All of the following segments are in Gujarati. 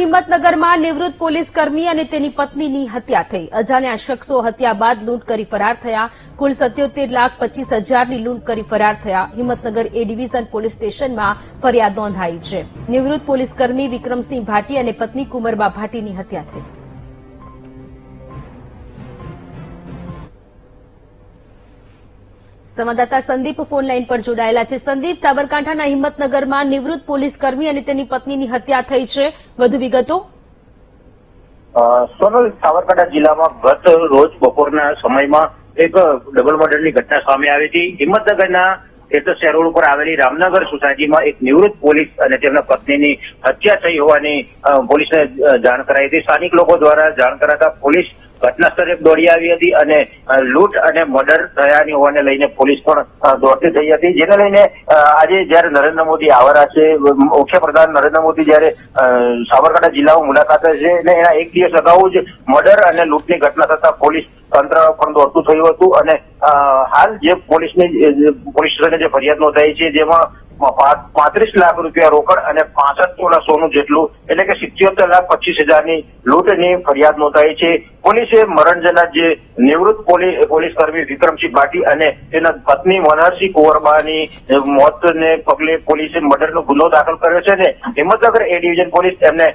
હિંમતનગરમાં નિવૃત્ત પોલીસ કર્મી અને તેની પત્નીની હત્યા થઈ. અજાણ્યા શખ્સો હત્યા બાદ લૂંટ કરી ફરાર થયા. કુલ સત્યોતેર લાખ પચીસ હજારની લૂંટ કરી ફરાર થયા. હિંમતનગર એ ડિવિઝન પોલીસ સ્ટેશનમાં ફરિયાદ નોંધાઈ છે. નિવૃત્ત પોલીસ કર્મી વિક્રમસિંહ ભાટી અને પત્ની કુંવરબા ભાટીની હત્યા થઈ. સંવાદદાતા સંદીપ ફોન લાઈન પર જોડાયેલા છે. સંદીપ, સાબરકાંઠાના હિંમતનગરમાં નિવૃત્ત પોલીસ અને તેની પત્નીની હત્યા થઈ છે. વધુ વિગતો? સોનલ, સાબરકાંઠા જિલ્લામાં ગત રોજ બપોરના સમયમાં એક ડબલ મર્ડરની ઘટના સામે આવી હતી. હિંમતનગરના એસએસ રોડ ઉપર આવેલી રામનગર સોસાયટીમાં એક નિવૃત્ત પોલીસ અને તેમના પત્નીની હત્યા થઈ હોવાની પોલીસને જાણ કરાઈ હતી. સ્થાનિક લોકો દ્વારા જાણ કરાતા પોલીસ ઘટના સ્થળે દોડી આવી હતી અને લૂંટ અને મર્ડર થયાની હોવાને લઈને પોલીસ પણ દોડતી થઈ હતી. જેને લઈને આજે જયારે નરેન્દ્ર મોદી આવરા છે મુખ્ય નરેન્દ્ર મોદી જયારે સાબરકાંઠા જિલ્લામાં મુલાકાતે છે અને એના એક દિવસ અગાઉ જ મર્ડર અને લૂંટની ઘટના થતા પોલીસ તંત્ર પણ દોડતું થયું હતું અને હાલ જે પોલીસની પોલીસ સ્ટેશને જે ફરિયાદ નોંધાઈ છે, જેમાં પાંત્રીસ લાખ રૂપિયા રોકડ અને પાસઠ તોલા સોનું જેટલું, એટલે કે સિત્યોતેર લાખ પચીસ હજારની લૂંટની ફરિયાદ નોંધાઈ છે. પોલીસે મરણજના જે નિવૃત્ત પોલીસ કર્મી વિક્રમસિંહ ભાટી અને તેના પત્ની મનહરસિંહ કુંવરબાની મોતને પગલે પોલીસે મર્ડરનો ગુનો દાખલ કર્યો છે અને હિંમતનગર એ ડિવિઝન પોલીસ તેમને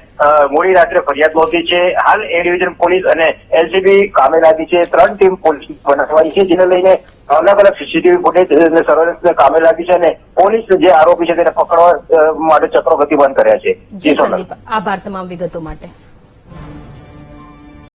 મોડી રાત્રે ફરિયાદ નોંધી છે. હાલ એ ડિવિઝન પોલીસ અને એલસીબી કામે લાગી છે. ત્રણ ટીમ પોલીસ બનાવવાની છે, જેને લઈને અલગ અલગ સીસીટીવી ફૂટેજ સર્વેલન્સ કામે લાગી છે અને પોલીસ જે આરોપી છે તેને પકડવા માટે ચક્રો ગતિમાન કર્યા છે. આભાર તમામ વિગતો માટે